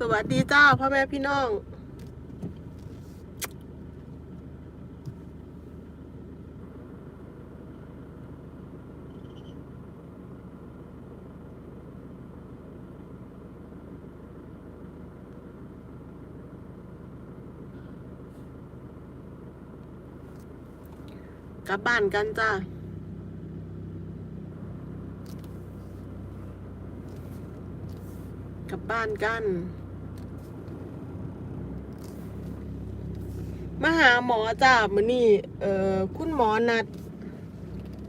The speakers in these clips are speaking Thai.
สวัสดีเจ้าพ่อแม่พี่น้อง กลับบ้านกันจ้ากลับบ้านกัน มาหาหมอจ้ามือนี่เอ่อคุณหมอนัด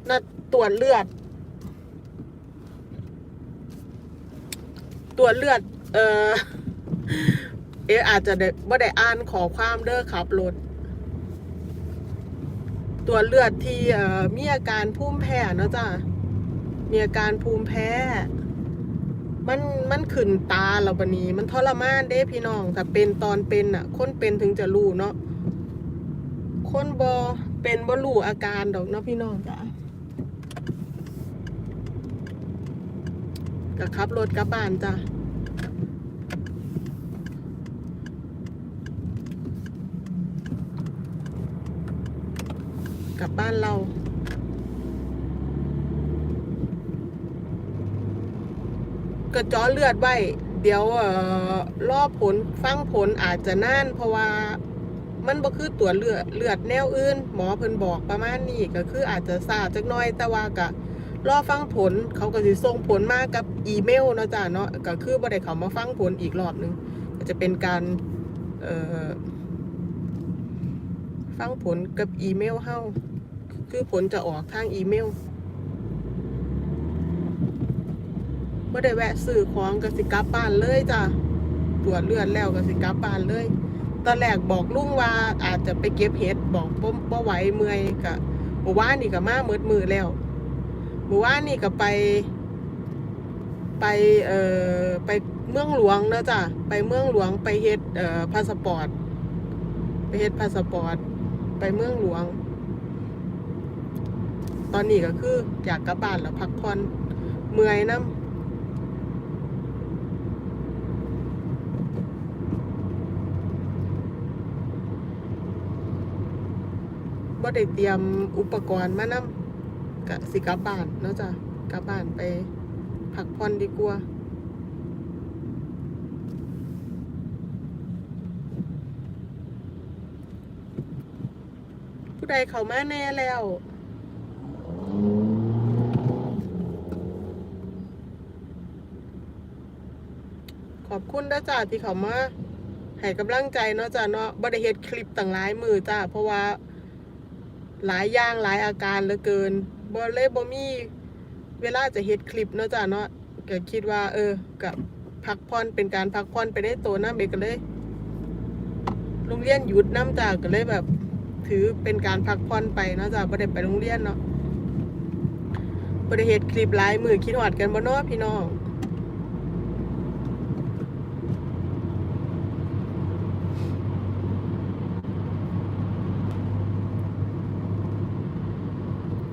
นัดตรวจเลือด ตรวจเลือด เอ่อเออาจจะได้บ่ได้อ่านขอความเด้อขับรถตรวจเลือดที่เอ่อมีอาการภูมิแพ้เนาะจ้ามีอาการภูมิแพ้ มันมันขึ้นตาเราบันนี้ มันทรมานเด้พี่น้องถ้าเป็นตอนเป็นอะ คนเป็นถึงจะรู้เนาะ คนบอเป็นบ่รู้อาการดอกเนาะพี่น้องจ้ะก็ขับรถกลับบ้านจ้ะกลับบ้านเราก็เจาะเลือดไว้ เดี๋ยวเอ่อรอผลฟังผลอาจจะน่านเพราะว่า มันบ่คือตัวเลือดเลือดแนวอื่น หมอเพิ่นบอกประมาณนี้ก็คืออาจจะซาจักหน้อย แต่ว่าก็รอฟังผลเขาก็สิส่งผลมากับอีเมลเนาะจ้ะเนาะก็คือบ่ได้เขามาฟังผลอีกรอบนึงก็จะเป็นการเอ่อฟังผลกับอีเมลเฮาคือผลจะออกทางอีเมลบ่ได้แวะซื้อของก็สิกลับบ้านเลยจ้ะตรวจเลือดแล้วก็สิกลับบ้านเลย ตอนแรกบอกลุงว่าอาจจะไปเก็บเห็ดบอกบ่บ่ไหวเมื่อยก็เมื่อวานนี่ก็มาเมืดมือแล้วเมื่อวานนี่ก็ไป ไปเอ่อไปเมืองหลวงนะจ้ะไปเมืองหลวงไปเฮ็ดเอ่อพาสปอร์ตไปเฮ็ดพาสปอร์ตไปเมืองหลวง ตอนนี้ก็คืออยากกลับบ้านแล้วพักผ่อนเมื่อยน้ำ บ่ได้เตรียมอุปกรณ์มานำกะสิกลับบ้านเนาะจ้ะกลับบ้านไปพักผ่อนดีกว่าผู้ใดเขามาแน่แล้วขอบคุณนะจ้าที่เขามาให้กำลังใจเนาะจ้าเนาะบ่ได้เฮ็ดคลิปต่างหลายมือจ้าเพราะว่า หลายอย่างหลายอาการเหลือเกินบ่เลยบ่มีเวลาจะเฮ็ดคลิปเนาะจ้าเนาะก็คิดว่า เออกับพักผ่อนเป็นการพักผ่อนไปได้โตนะเบก็เลย โรงเรียนหยุดน้ำจ้าก็เลยแบบ ถือเป็นการพักผ่อนไปเนาะจ้าบ่ได้ไปโรงเรียนเนาะบ่ได้เฮ็ดคลิปหลายมือคิดฮอดกันบ่เนาะพี่น้อง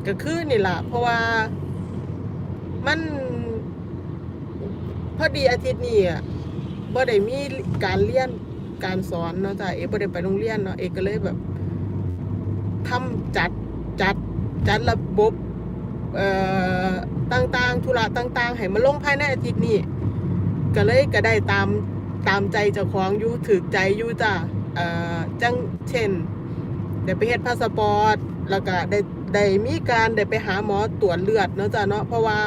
ก็คือนี่ล่ะเพราะว่ามัน พอดีอาทิตย์นี้อะบ่ได้มีการเรียนการสอนเนาะจ้ะเอกบ่ได้ไปโรงเรียนเนาะเอกก็เลยแบบทำจัดจัดจัดระบบเอ่อต่างๆธุระต่าง ๆ ให้มันลงภายในอาทิตย์นี้ก็เลยก็ได้ตามตามใจเจ้าของอยู่ถือใจอยู่จ้ะเอ่อจังเช่นได้ไปเฮ็ดพาสปอร์ต แล้วก็ได้ ได้มีการได้ไปหาหมอตรวจเลือดเนาะจ้ะเนาะเพราะว่า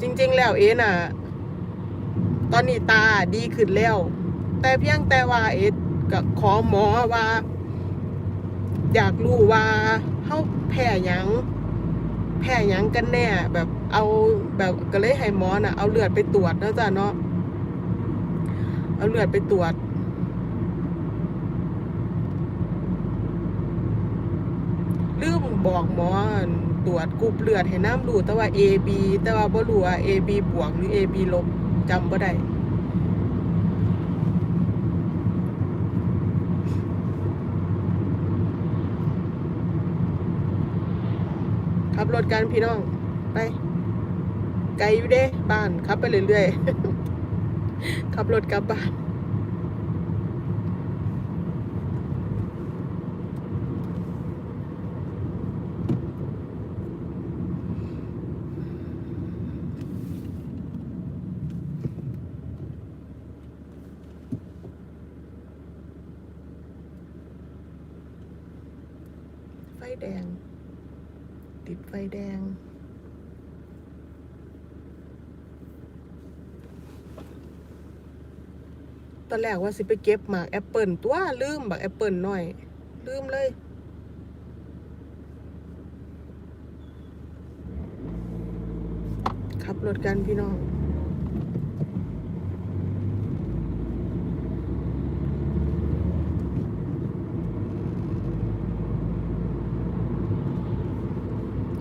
จริง ๆ แล้วเอ็น่ะ ตอนนี้ตาดีขึ้นแล้ว แต่เพียงแต่ว่าเอ็ก็ขอหมอว่า อยากรู้ว่าเฮาแพ้หยังแพ้หยังกันแน่ แบบเอาแบบก็เลยให้หมอน่ะเอาเลือดไปตรวจเนาะจ้ะเนาะเอาเลือดไปตรวจ ลืม บอกหมอตรวจกรุ๊ปเลือดให้น้ำรู้แต่ว่า AB แต่ว่าบ่รู้ว่า AB บวกหรือ AB ลบจำบ่ได้ขับรถกันพี่น้อง ไป ไกลอยู่เด้ บ้านขับไปเรื่อยๆขับรถกลับบ้าน ไฟแดง ติดไฟแดง ตอน แรกว่าสิไปเก็บหมากแอปเปิลตัวลืมบักแอปเปิลหน่อย ลืมเลยขับรถกันพี่น้อง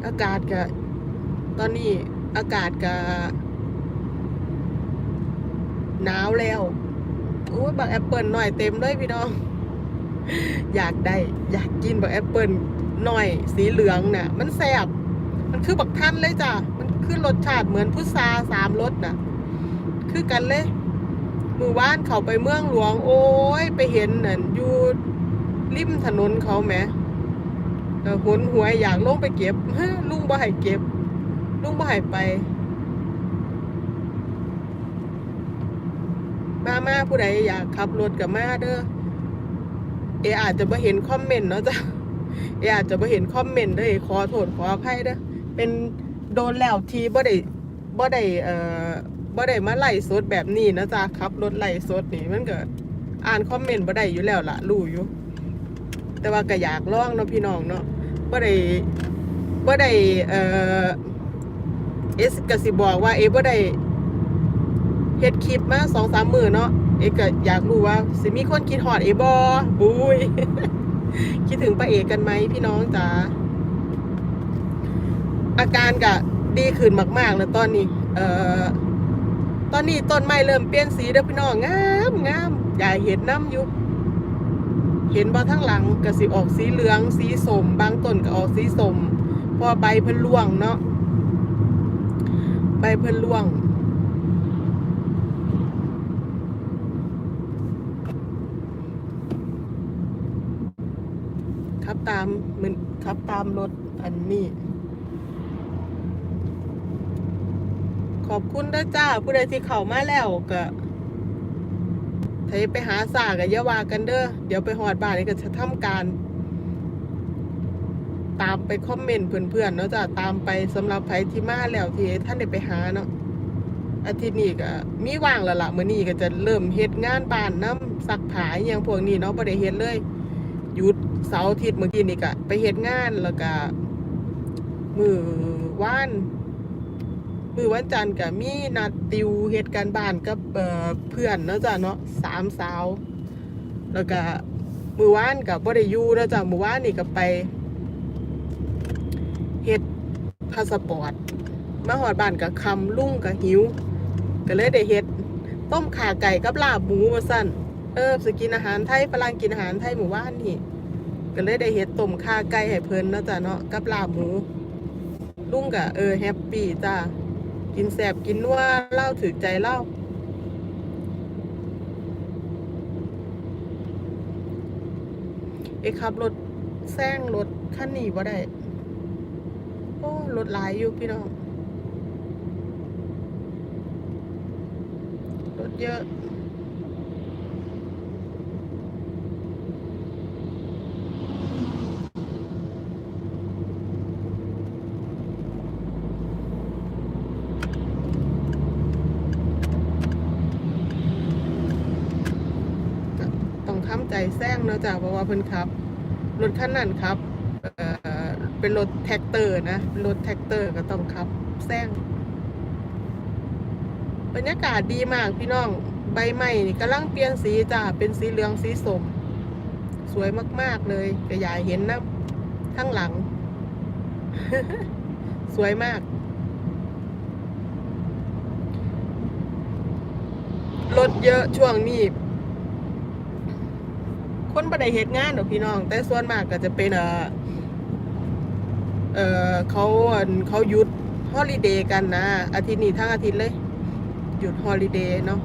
อากาศก็ตอนนี้อากาศก็หนาวแล้ว โอ้ยบักแอปเปิลหน่อยเต็มเลยพี่น้อง อยากได้ อยากกินบักแอปเปิลหน่อยสีเหลืองน่ะ มันแสบมันคือบักท่านเลยจ้ะ มันคือรสชาติเหมือนพุทราสามรสน่ะ คือกันเลย มือว่านเขาไปเมืองหลวง โอ้ย ไปเห็นน่ะอยู่ริมถนนเขาแหมหุนหวยอยากลงไปเก็บลุงบ่ให้เก็บลุงบ่ให้ไป มามาผู้ใดอยากขับรถกับมาเด้อเออาจจะบ่เห็นคอมเมนต์เนาะจ้ะเออาจจะบ่เห็นคอมเมนต์เด้อเอขอโทษขออภัยเด้อเป็นโดนแล้วทีบ่ได้บ่ได้เอ่อบ่ได้มาไล่สดแบบนี้นะจ๊ะขับรถไล่สดนี่มันก็อ่านคอมเมนต์บ่ได้อยู่แล้วล่ะรู้อยู่ แต่ว่าก็อยากลองเนาะพี่น้องเนาะบ่ได้บ่ได้เอ่อเอสก็สิบอกว่าเอบ่ได้ เฮ็ดคลิปมา2-3มื้อเนาะเอก็อยากรู้ว่าสิมีคนคิดฮอดเอบ่บุยคิดถึงป้าเอกกันไหมพี่น้องจ๋าอาการก็ดีขึ้นมากๆแล้วตอนนี้ เอ่อตอนนี้ต้นไม้เริ่มเปลี่ยนสีแล้วพี่น้องงามงามอยากเห็นน้ำอยู่เห็นบ่ทั้งหลังก็สิออกสีเหลืองสีสมบางต้นก็ออกสีสมพราะว่าใบเพิ่นร่วงเนาะใบเพิ่นร่วง ขับ ตามเหมือนขับตามรถอันนี้ ขอบคุณเด้อจ้า ผู้ใดที่เข้ามาแล้วก็ถ้าไปหาสาก็อย่าวากันเด้อเดี๋ยวไปหอดบ้านนี่ก็จะทำการ ตามไปคอมเมนต์เพื่อนๆเนาะจ้ะตามไปสำหรับไผที่มาแล้วที่ท่านได้ไปหาเนาะอาทิตย์นี้ก็มีว่างแล้วละ่ะมื้อนี้ก็จะเริ่มเฮ็ดงานบ้านน้ำซักผ้าอหยังพวกนี้เนาะบ่ได้เฮ็ดเลย หยุดเสาร์อาทิตย์เมื่อกี้นี่ก็ไปเฮ็ดงานแล้วก็มือว่านมือวันจันทร์ก็มีนัดติวเฮ็ดการบ้านกับเเพื่อนเนาะจ้ะเนาะสามสาว แล้วก็มือว่านกับบ่ได้อยู่เนาะจ้ะมือว่านนี่ก็ไปเฮ็ดพาสปอร์ตมาฮอดบ้านก็คำลุ่งก็หิว ก็เลยได้เฮ็ดต้มข่าไก่กับลาบหมูว่าซั่น ออสกินอาหารไทยฝรั่งกินอาหารไทยหมู่บ้านนี่ก็เลยได้เฮ็ดต้มข่าไก่ให้เพลินเนาะจ้ะเนาะกับลาบหมูลุงก็เออแฮปปี้จ้ากินแสบกินนัวเล่าถือใจเล่าเอกขับรถแซงรถคันหนีบ่ได้โอ้รถหลายอยู่พี่น้องรถเยอะ ก็ต้องทำใจแซงเนาะจ้ะเพราะว่าเพิ่นขับ รถคันนั้นครับเป็นรถแท็กเตอร์นะรถแท็กเตอร์ก็ต้องขับแซงบรรยากาศดีมากพี่น้องใบไม้นี่กำลังเปลี่ยนสีจ้ะเป็นสีเหลืองสีสม สวยมาก ๆ เลยก็อยากเห็นนะข้างหลัง สวยมาก รถเยอะช่วงนี้ คนบ่ได้เหตุงานหรอกพี่น้อง แต่ส่วนมากก็จะเป็นเออเขาเขาหยุดฮอลิเดย์กันนะอาทิตย์นี้ทั้งอาทิตย์เลย หยุดฮอลิเดย์เนาะ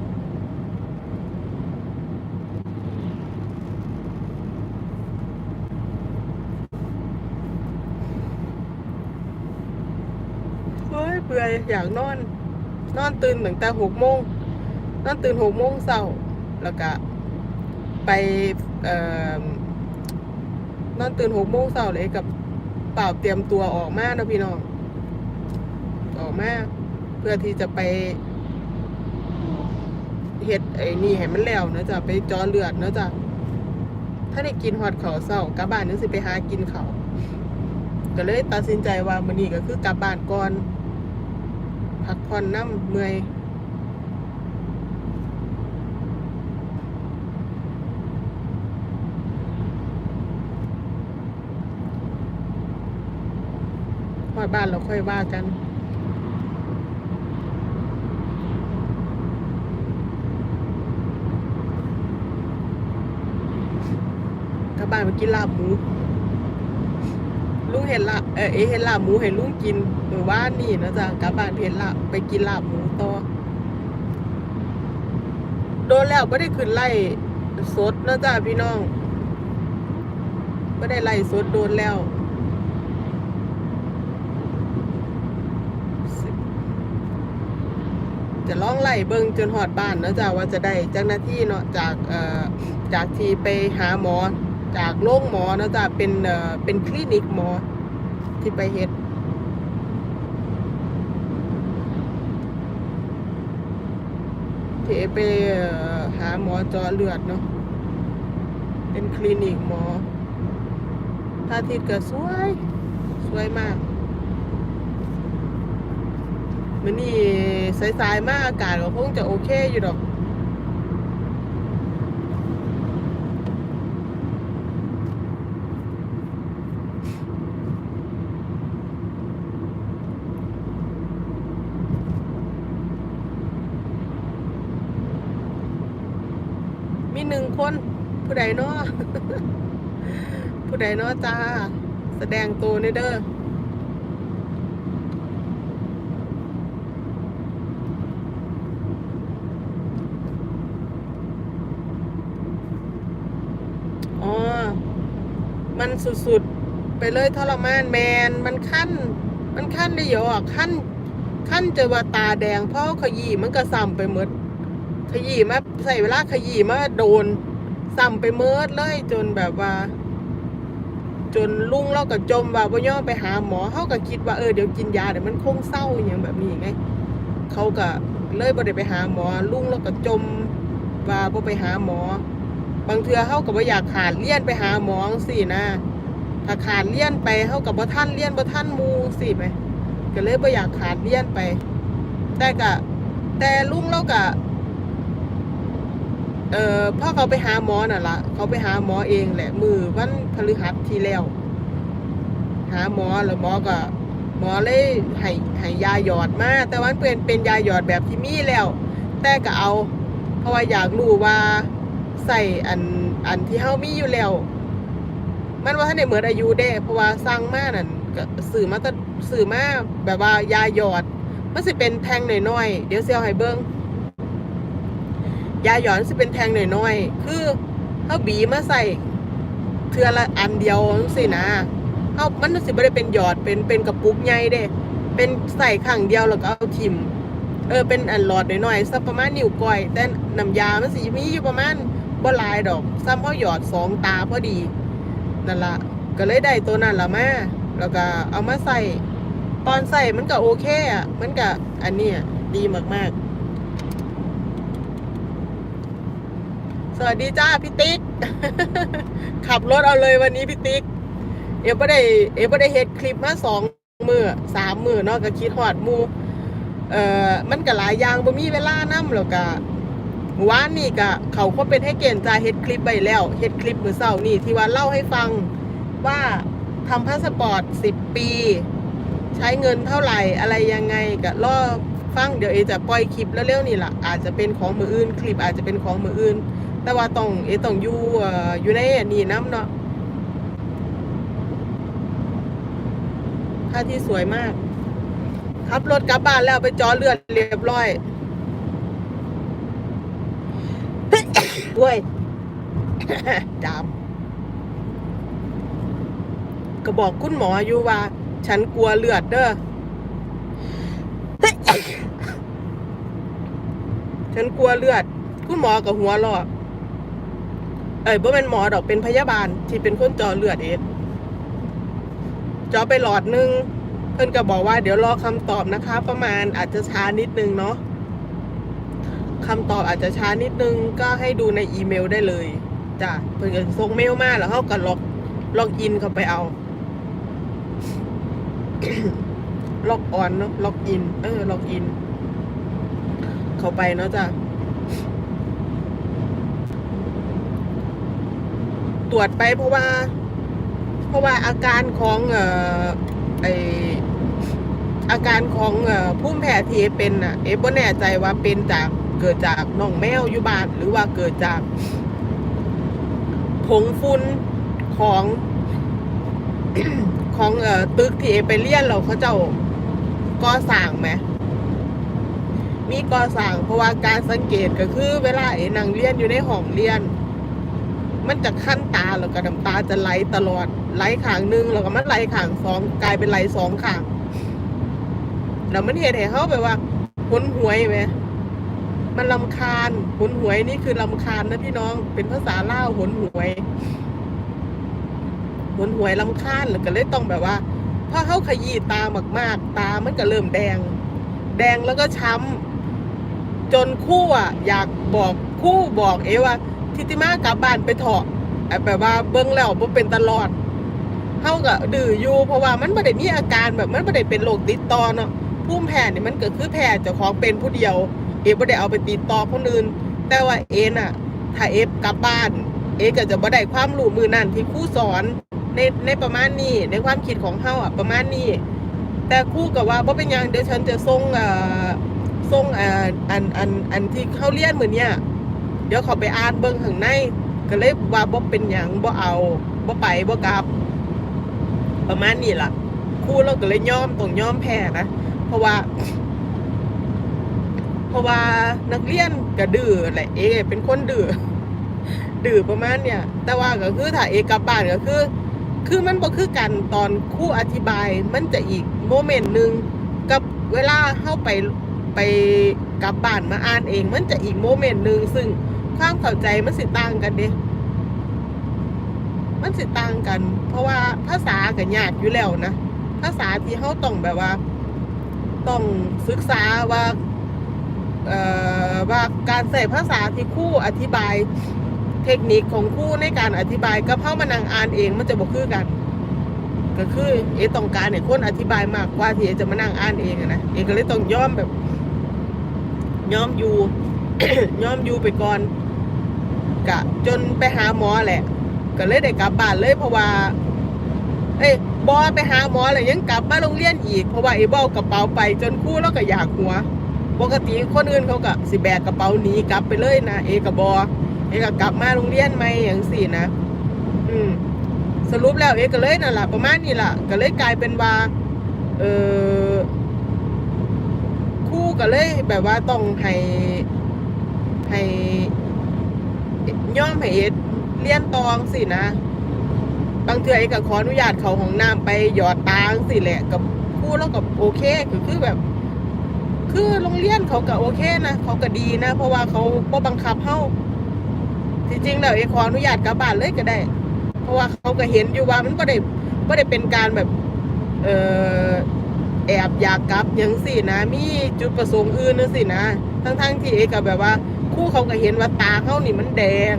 เบื่ออยากนอน นอนตื่นตั้งแต่หกโมงนอนตื่นหกโมงเช้าแล้วก็ไป นอนตื่นหกโมงเช้าเลยกับเปล่าเตรียมตัวออกมาเนาะพี่น้อง ออกมาเพื่อที่จะไปเฮ็ดไอ้นี่ให้มันแล้วนะจ๊ะไปจอเลือดนะจ๊ะถ้าได้กินฮอดเขาวเช้ากลับบ้านนึกสิไปหากินเขาวก็เลยตัดสินใจว่ามื้อนี้ก็คือกลับบ้านก่อนพักผ่อนน้ำเมื่อย พอดบ้านเราค่อยว่ากัน กลับบ้านไปกินลาบหมู ลุงเห็นละเออเห็นลาบหมูเห็นลุงกินเมื่อวานนี่นะจ๊ะกลับบ้านเห็นลาบไปกินลาบหมูต่อโดนแล้วไม่ได้ขึ้นไล่สดนะจ๊ะพี่น้องไม่ได้ไล่สดโดนแล้ว จะล่องไล่เบิงจนหอดบ้านเนาะจ๊ะว่าจะได้เจ้าหน้าที่เนาะจากเอ่อจากที่ไปหาหมอ จากโรงหมอเนาะจ๊ะเป็นเอ่อเป็นคลินิกหมอที่ไปเฮ็ดที่ไปหาหมอเจาะเลือดเนาะเป็นคลินิกหมอพระอาทิตย์ก็สวย สวยมาก มันนี่สายๆมากอากาศก็คงจะโอเคอยู่ดอกมีหนึ่งคน ผู้ใดเนาะผู้ใดเนาะจ้า แสดงตัวในเด้ออ มัน สุดๆ ไปเลยทรมานแมนมันขั้น มันขั้นได้เยอะขั้นขั้นจะว่าตาแดงเพราะขยี้มันก็ซ้ำไปหมดขยี้มาใส่เวลาขยี้มาโดนซ้ำไปเมิดเลยจนแบบว่า จนลุงเราก็จมว่าบ่ยอไปหาหมอเขาก็คิดว่าเออเดี๋ยวกินยาเดี๋ยวมันคงเศร้าอย่างแบบนี้ไงเขาก็เลยบ่ได้ไปหาหมอลุงเราก็จมว่าบ่ไปหาหมอ บางเทือเขาก็บ่อยากขาดเลี่ยนไปหาหมอสินะ ถ้าขาดเลี่ยนไปเขากับบ่ท่านเลี่ยนบ่ท่านมูสิไหมก็เลยบ่อยากขาดเลี่ยนไป แต่ก็แต่ลุงเราก็เอ่อพ่อเขาไปหาหมอน่ะละเขาไปหาหมอเองแหละมือวันพฤหัสที่แล้ว หาหมอแล้วหมอก็หมอเลยให้ให้ยาหยอดมาแต่วันเป็นเป็นยาหยอดแบบที่มีแล้ว แต่ก็เอา เพราะว่าอยากรู้ว่าใส่อันอันที่เฮามีอยู่แล้ว มันว่าท่านได้เหมือนอายุเด้เพราะว่าสั่งมานั่นก็สื่อมาตะสื่อมาแบบว่ายาหยอด มันสิเป็นแทงหน่อยๆเดี๋ยวเสียวให้เบิ่งยาหยอดมันสิเป็นแทงหน่อยๆคือเฮาบีมาใส่เทือละอันเดียวจังซี่นะเฮามันสิบ่ได้เป็นหยอดเป็นเป็นกระปุกใหญ่เด้ เป็นใส่ข้างเดียวแล้วก็เอาทิมเออเป็นอันหลอดหน่อยๆสักประมาณนิ้วก้อย แต่น้ำยามันสีมีอยู่ประมาณบ่หลายดอกซ้ำเขาหยอดสองตาพอดี นั่นละก็เลยได้ตัวนั้นละแมาแล้วก็เอามาใส่ตอนใส่มันก็โอเคอะ มันก็อันนี้ดีมากๆ สวัสดีจ้าพี่ติ๊ก ขับรถเอาเลยวันนี้พี่ติ๊ก เอฟไม่ได้ เอฟไม่ได้เฮ็ดคลิปมาสองมือสามมือเนาะก็คิดหอดหมู เอ่อ มันก็หลายอย่างบ่มีเวลานำแล้วก็ เมื่อวานนี่ก็เขาก็เป็นให้เกณฑ์จ่าเฮ็ดคลิปไปแล้วเฮ็ดคลิปมือเช้านี่ที่ว่าเล่าให้ฟังว่าทำพาสปอร์ต10ปี ใช้เงินเท่าไหร่อะไรยังไงก็รอฟังเดี๋ยวเอจะปล่อยคลิปแล้วเร็วนี่ล่ะอาจจะเป็นของมืออื่น คลิปอาจจะเป็นของมืออื่น แต่ว่าต้องเอต้องอยู่เอออยู่ในนนี่น้ำเนาะท่าที่สวยมากขับรถกลับบ้านแล้วไปจอเลือดเรียบร้อย เว้ยจามก็บอกคุณหมออยู่ว่า ฉันกลัวเลือดเด้อ ฉันกลัวเลือด คุณหมอกับหัวรอดเอ้ยบ่เป็นหมอดอกเป็นพยาบาล ที่เป็นคนจอเลือดเองจอไปหลอดนึง เพิ่นก็บอกว่าเดี๋ยวรอคำตอบนะคะ ประมาณอาจจะช้านิดนึงเนาะ คำตอบอาจจะช้านิดนึงก็ให้ดูในอีเมลได้เลยจ้ะเพิ่อนก็ส่งเมลมาแล้วเขาก็ล็อกล็อกอินเข้าไปเอา ล็อกออนเนาะล็อกอิน เออ ล็อกอิน เข้าไปเนาะจ้ะตรวจไปเพราะว่า เพราะว่าอาการของเอ่อไออาการของเอ่อพุ่มแพ้ที่เป็นน่ะ เอบ่แน่ใจว่าเป็นจาก เกิดจากน้องแมวอยู่บ้าน หรือว่าเกิดจากผงฝุ่นของของเอ่อตึกที่เอไปเรียนเราเขาเจ้าก่อสร้างไหมมีก่อสร้างเพราะว่าการสังเกตก็คือ เวลาเอนังเรียนอยู่ในห้องเรียน มันจะขั้นตาแล้วก็น้ำตาจะไหลตลอดไหลขางหนึงแล้วก็มันไหลขางสองกลายเป็นไหลสองขางแล้วมันเหตุให้เขาแบบว่าหุนหวยไหม มันลำคาญหุนหวยนี่คือลำคาญนะพี่น้อง เป็นภาษาล่าหุนหวยหุนหวยลำคาญแล้วก็เลยต้องแบบว่าพอเขาขยี้ตามาก ๆ ตามันก็เริ่มแดง แดงแล้วก็ช้ำจนคู่อะ อยากบอกคู่บอกเอว่าทิติมากลับบ้านไปเถาะแบบว่าเบิ้งแล้วบ่เป็นตลอดเฮาก็ดื้ออยู่เพราะว่ามันบ่ได้มีอาการแบบมันบ่ได้เป็นโรคติดต่อเนาะภูมิแพ้นี่มันเก็คือแพ้เจ้าของเป็นผู้เดียว เอฟบ่ได้เอาไปติดต่อคนอื่น แต่ว่าเอน่ะ ถ้าเอฟกลับบ้าน เอก็จะบ่ได้ความรู้มือนั่นที่ครูสอนในในประมาณนี้ในความคิดของเฮาอะประมาณนี้ แต่ครูก็ว่าบ่เป็นยังเดี๋ยวฉันจะส่งเอ่อส่งเอ่ออันอันอันที่เขาเรียนเหมื้อเนี้ยเดี๋ยวเขาไปอ่านเบิ่งข้างในก็เลยว่าบ่เป็นหยังบ่เอาบ่ไปบ่กลับ ประมาณนี้ล่ะครูเราก็เลยยอมต้องยอมแพ้นะ เพราะว่า ราะว่านักเรียนก็ดื้อแหละเอเป็นคนดื้อดื้อประมาณเนี่ย แต่ว่าก็คือถ้าเอกลับบ้านก็คือ คือมันบ่คือกันตอนครูอธิบายมันจะอีกโมเมนต์หนึ่งกับเวลาเข้าไปไปกลับบ้านมาอ่านเอง มันจะอีกโมเมนต์หนึ่งซึ่งความเข้าใจมันสิต่างกันเด้มันสิต่างกัน เพราะว่าภาษากับยากอยู่แล้วนะภาษาที่เขาต้องแบบว่า ต้องศึกษาว่า ว่าการใส่ภาษาที่คู่อธิบายเทคนิคของคู่ในการอธิบายกับเข้ามานั่งอ่านเองมันจะบ่คือกัน ก็คือเอต้องการเนี่ยคนอธิบายมากกว่าที่เอจะมานั่งอ่านเองนะเอก็เลยต้องยอมแบบยอมอยู่ยอมอยู่ไปก่อนกะจนไปหาหมอแหละ ก็เลยได้กลับบ้านเลยเพราะว่า เอ้บอไปหาหมอแล้วยังกลับมาโรงเรียนอีกเพราะว่าไอ้บอกระเป๋าไปจนคู่แล้วก็อยากหัว ปกติคนอื่นเขาก็สิแบกกระเป๋าหนีกลับไปเลยนะเอกับบอเอกกลับมาโรงเรียนไหมอย่างสี่นะ อืมสรุปแล้วเอกก็เลยนั่นแหละประมาณนี้ล่ะ ก็เลยกลายเป็นว่า เออคู่ก็เลยแบบว่าต้องให้ให้ย่อมให้เอเลี้ยนตองสินะบางเทื่อเอก็ขออนุญาตเขาของน้ำไปหยอดตางสิแหละ กับคู่แล้วก็โอเคคือคือแบบ คือโรงเรียนเขาก็โอเคนะเขาก็ดีนะ เพราะว่าเขาบ่บังคับเฮาที่จริงแล้วเอขออนุญาตกลับบ้านเลยก็ได้ เพราะว่าเขาก็เห็นอยู่ว่ามันบ่ได้บ่ได้เป็นการแบบ เออแอบอยากกลับยังสินะ มีจุดประสงค์อื่นนึงสินะ ทั้งๆที่เอก็แบบว่า คู่เขาก็เห็นว่าตาเขานี่มันแดง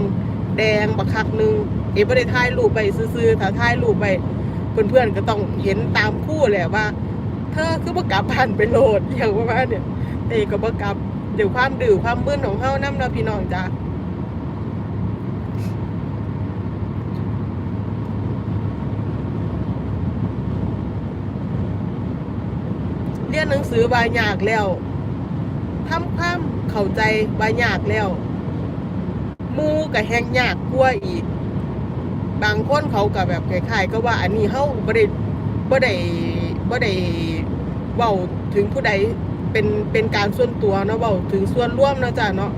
แดงบักคักหนึงเอบ่ได้ถ่ายรูปไปซื่อๆถ้าถ่ายรูปไปเพื่อนๆก็ต้องเห็นตามคู่แหละว่า เธอคือบ่กลับบ้านไปโหลดอย่างประมาณเนี่ยต่เอก็บ่กลับเดี๋ยวความดื้อความมึนของเฮานำเนาะพี่น้องจ้าเรียนหนังสือบายากแล้วทำความเข้าใจบายากแล้วมูกับแหงยากกว่าอีก บางคนเขาก็แบบคล้ายๆก็ว่า อันนี้เฮาบ่ได้บ่ได้บ่ได้ เว้าถึงผู้ใดเป็นเป็นการส่วนตัวเนาะเว้าถึงส่วนร่วมนะจ้ะเนาะ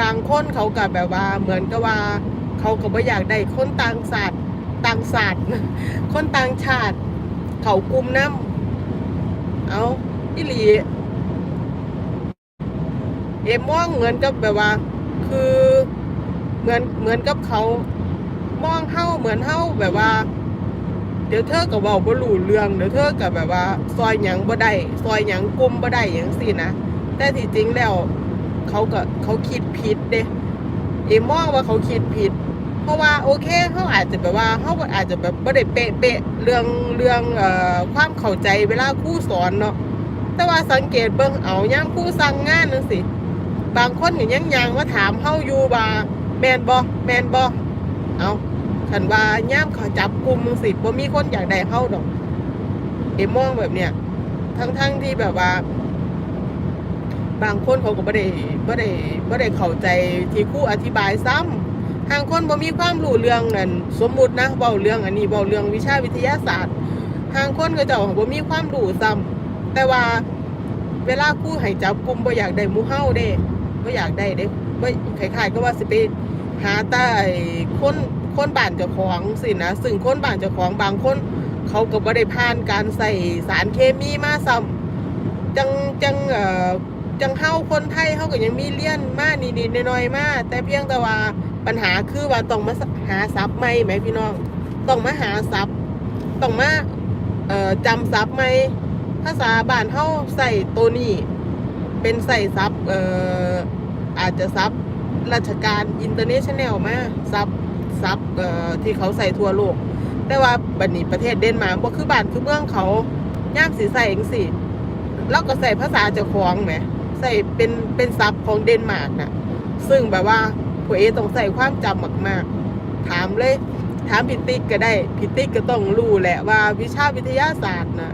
บางคนเขาก็แบบว่าเหมือนกับว่า เขาก็บ่อยากได้คนต่างศาสตร์ต่างศาสตร์คนต่างชาติ เขากลุ่มน้ำเอาอีหลีเอ็มมองเหมือนกับแบบว่า คือเหมือนเหมือนกับเขามองเฮาเหมือนเฮาแบบว่า ดี๋ยวเธอก็เว้าบ่รู้เรื่องเดี๋ยวเธอก็แบบว่าซอยหยังบ่ได้ซอยหยังกลุ่มบ่ได้หยังสินะแต่ที่จริงแล้วเขาก็เขาคิดผิดเด้เอ็มองว่าเขาคิดผิด เพราะว่าโอเคเขาอาจจะแบบว่าเขาอาจจะแบบบ่ได้เป๊ะเป๊ะเรื่องเรื่องเอ่อความเข้าใจเวลาครูสอนเนาะแต่ว่าสังเกตเบิ่งเอาย่ามครูสั่งงานจังซี่บางคนก็ยังยังมาถามเฮาอยู่ว่าแม่นบ่แม่นบ่เอา คันว่าย่ามเขาจับกลุ่มจังซี่บ่มีคนอยากได้เฮาดอก เอ็มมองแบบเนี้ยทั้งๆที่แบบว่า บางคนเขาก็บ่ได้บ่ได้บ่ได้เข้าใจที่ครูอธิบายซ้ำทางคนบ่มีความรู้เรื่องนั่นสมมุตินะเว้าเรื่องอันนี้เว้าเรื่องวิชาวิทยาศาสตร์ทางคนก็เจ้าบ่มีความรู้ซ้ำแต่ว่าเวลาครูให้จับกลุ่มบ่อยากได้มู่เฮาเด้บ่อยากได้เด้บ่คล้ายๆก็ว่าสิไปหาแต่ไอ้คน คนบ้านเจ้าของสินะ ซึ่งคนบ้านเจ้าของบางคน เขาก็บ่ได้ผ่านการใส่สารเคมีมาซ้ำจังจังเอ่อจังเฮาคนไทยเฮาก็ยังมีเลี้ยนมานิดๆหน่อยๆมาแต่เพียงแต่ว่าปัญหาคือว่าต้องมาหาศัพท์ใหม่ไหมพี่น้องต้องมาหาศัพท์ต้องมาเอ่อจำศัพท์ใหมภาษาบ้านเฮาใส่ตัวนี้เป็นใส่ศัพท์เอ่ออาจจะศัพท์ราชการอินเตอร์เนชั่นแนลมาศัพ ทรัพย์ที่เขาใส่ทั่วโลก แต่ว่าบัดนี้ประเทศเดนมาร์กบ่คือบ้านคือเมืองเขาย่ามสิใส่จังซี่เราก็ใส่ภาษาเจ้าของไหมใส่เป็นเป็นซับของเดนมาร์กน่ะซึ่งแบบว่าผัวเอต้องใส่ความจำมากๆ ถามเลย ถามพิติกก็ได้พิติกก็ต้องรู้แหละว่าวิชาวิทยาศาสตร์น่ะ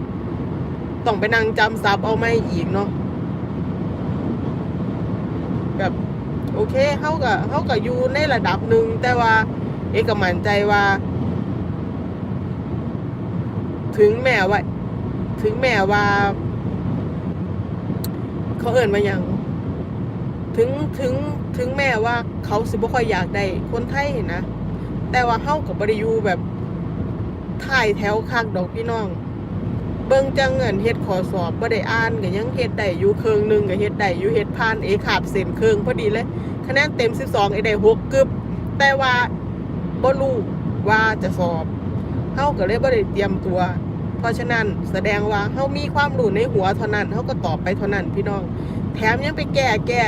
ต้องไปนั่งจำซับเอาไม่อีกเนาะแบบโอเคเขาก็เขาก็อยู่ในระดับหนึ่งแต่ว่า เอกก็มั่นใจว่า ถึงแม้ว่า ถึงแม้ว่า เขาเอิ่นมาอย่างถึงถึงถึงแม้ว่าเขาสิบ่ค่อยอยากได้คนไทยนะแต่ว่าเฮากับบริยูแบบถ่ายแถวคักดอกพี่น้อง เบิ่งจังเงินเฮ็ดขอสอบบ่ได้อ่านก็ยังเฮ็ดได้อยู่เครื่องหนึงก็เฮ็ดได้อยู่เฮ็ดผ่านเอขาบเส้นเครื่องพอดีเลยคะแนนเต็ม 12 เอได้6กึบแต่ว่า บ่รู้ว่าจะสอบเฮาก็เลยบ่ได้เตรียมตัว เพราะฉะนั้นแสดงว่าเขามีความรู้ในหัวเท่านั้นเขาก็ตอบไปเท่านั้นพี่น้อง แถมยังไปแก้แก้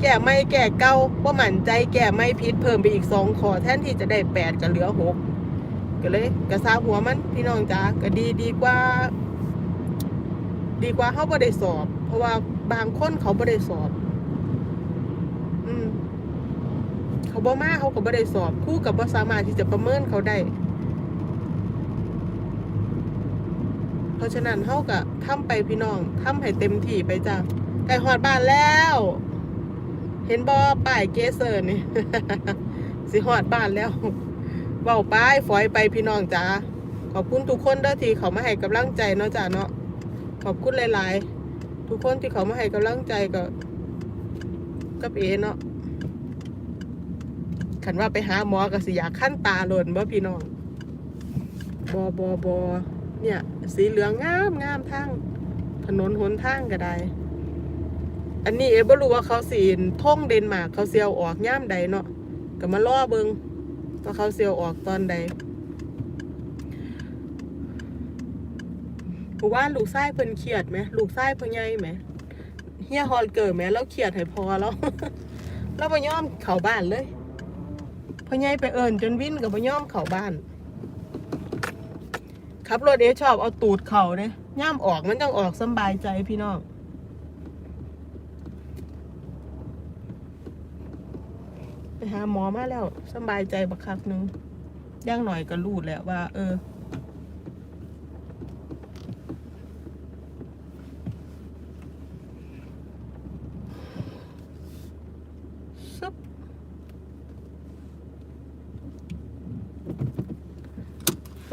แก้ไม่แก้เก้าว่าหมั่นใจแก้ไม่ผิดเพิ่มไปอีกสองข้อแทนที่จะได้แปดก็เหลือหกก็เลยกระซาหัวมันพี่น้องจ้าก็ดีดีกว่า ดีกว่าเขาบ่ได้สอบ เพราะว่าบางคนเขาบ่ได้สอบ อืม เขาบ่มาเขาก็บ่ได้สอบคู่กับบ่สามารถที่จะประเมินเขาได้ เพราะฉะนั้นเฮาก็ทำไปพี่น้องทำให้เต็มที่ไปจ้ะไก่หอดบ้านแล้ว เห็นบ่ป้ายเกสเซอร์นี่ สิหอดบ้านแล้วเว้าป้ายฝอยไปพี่น้องจ้าขอบคุณทุกคนเด้อที่เขามาให้กำลังใจเนาะจ้าเนาะขอบคุณหลาย ๆ ทุกคนที่เขามาให้กำลังใจก็กับเอเนาะ ขันว่าไปหาหมอก็สิอยากขั้นตาหล่นบ่พี่น้องบอบอบอเนี่ย สีเหลืองงามงามทางถนนหนทางก็ได้ อันนี้เอ๋บ่รู้ว่าเขาสีท่งเดนมาร์กเขาเซียวออกย่ามใดเนาะก็มาล่อเบิงว่าเขาเซียวออกตอนใดผู้ว่าลูกไส้เพิ่นเครียดไหมลูกไส้เพิ่นใหญ่ไหมเฮียฮอลเกิดไหมแล้วเครียดให้พอแล้ว แล้วบ่ยอมเข้าบ้านเลย พ่อใหญ่ไปเอิญจนวินกับบ่ยอมเข้าบ้าน ขับรถเอชอบเอาตูดเข่าเนี่ยย่ามออกมันต้องออกสบายใจพี่น้องไปหาหมอมาแล้วสบายใจบักคักหนึงย่างหน่อยก็รูดแล้วว่า เออ ซึบ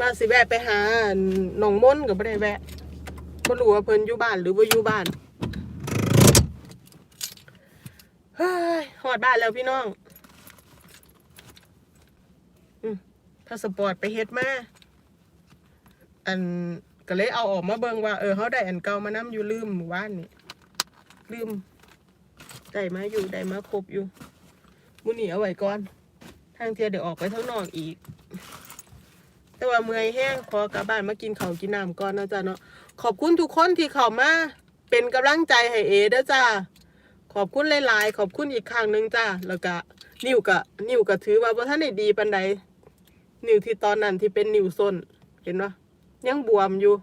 มาสิแวะไปหาหนองม่นกับไม่ได้แวะบ่รู้ว่าเพิ่นอยู่บ้านหรือบ่อยู่บ้านเฮ้ยหอดบ้านแล้วพี่น้องอืมพาสปอร์ตไปเฮ็ดมา อันก็เลยเอาออกมาเบิ่งว่า เออเขาได้อันเก่ามานํอยู่ลืมหมู่บ้านนี่ลืมได้มาอยู่ได้มาครบอยู่มื้อนี้เอาไว้ก่อน ทางเทียเดี๋ยวออกไปข้างนอกอีก แต่ว่าเมื่อยแห้งขอกลับบ้านมากินข้าวกินน้ำก่อนนะจ๊ะเนาะขอบคุณทุกคนที่เข้ามาเป็นกำลังใจให้เอเด้อจ้าขอบคุณหลาย ๆ ขอบคุณอีกครั้งหนึ่งจ้าแล้วก็นิ้วกะนิ้วกะถือว่าบ่ท่านได้ดีปานใดนิ้วที่ตอนนั้นที่เป็นนิ้วส้นเห็นปะยังบวมอยู่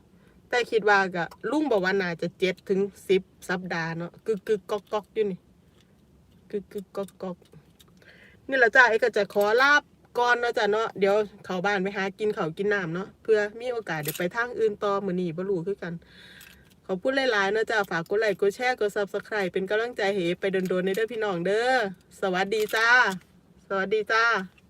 แต่คิดว่ากะลุงบอกว่าน่าจะเจ็ดถึงสิบสัปดาห์เนาะกึกกึกกอกกอกอยู่นี่กึกกึกกอกกอกนี่แหละจ้าไอ้ก็จะขอลาบ ก่อนเนาะจ้ะเนาะเดี๋ยวเข้าบ้านไปหากินเขากินน้ำเนาะเพื่อมีโอกาสเดี๋ยวไปทางอื่นต่อมื้อนี้บ่รู้คือกัน ขอพูดหลายๆนะจ้ะฝากกดไลค์กดแชร์กดซับสไครป์เป็นกำลังใจเห้ไปโดนๆในเด้อพี่น้องเด้อสวัสดีจ้า สวัสดีจ้า